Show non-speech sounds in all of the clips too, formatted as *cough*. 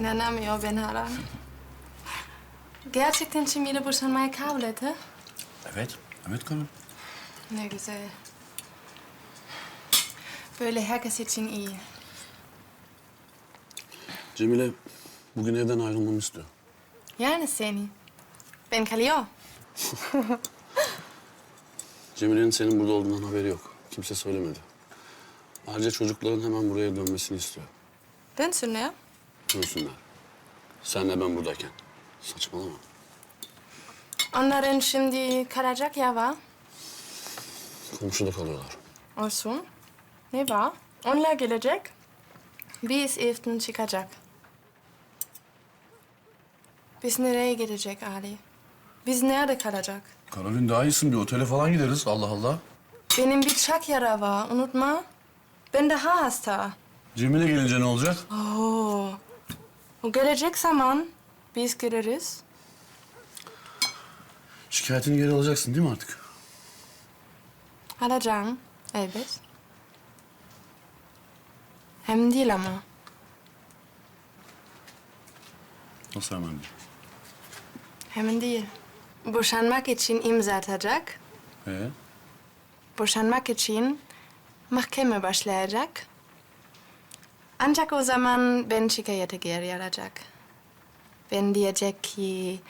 İnanamıyor ben hala. Gerçekten şimdi boşanmaya kabul etti. Evet. Evet karım. Ne güzel. Böyle herkes için iyi. Cemile bugün evden ayrılmamı istiyor. Yani seni. Ben kalıyor. *laughs* Cemile'nin senin burada olduğundan haberi yok. Kimse söylemedi. Ayrıca çocukların hemen buraya dönmesini istiyor. Dönsünler. Dönsünler. Senle ben buradayken. Saçmalama. Onların şimdi kalacak yer var. Komşuda kalıyorlar. Olsun. Ne var? Onlar gelecek. Biz evden çıkacak. Biz nereye gidecek Ali? Biz nerede kalacak? Karolin daha iyisin bir otele falan gideriz. Allah Allah. Benim bir çak yara var, unutma. Ben daha hasta. Cemile gelince ne olacak? O gelecek zaman biz gideriz. Şikayetini geri alacaksın değil mi artık? Alacağım, elbet. Hem değil ama. Nasıl hemen değil? Hemen değil. Boşanmak için imza atacak. Ee? Boşanmak için mahkeme başlayacak. Ancak o zaman ben şikayeti geri alacak. Ben diyecek ki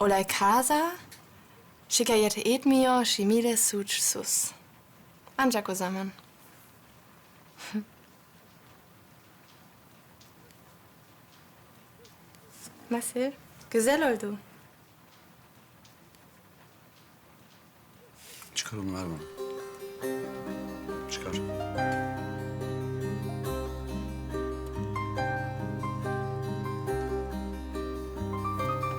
olay kaza, şikayet etmiyor, Şemile suçsuz. Ancak o zaman. *laughs* Nasıl? Güzel oldu. Çıkar onu ver bana. Çıkar.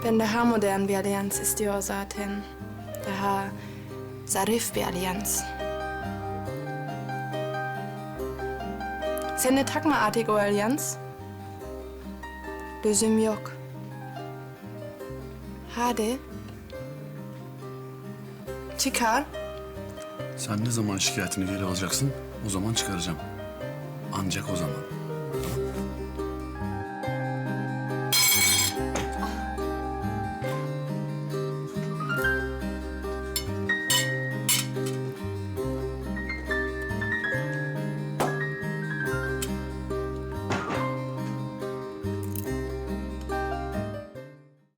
Ben daha modern bir alyans istiyor zaten. Daha zarif bir alyans. Sende takma artık o alyans. Lüzum yok. Hadi. Çıkar. Sen ne zaman şikayetini geri alacaksın? O zaman çıkaracağım. Ancak o zaman.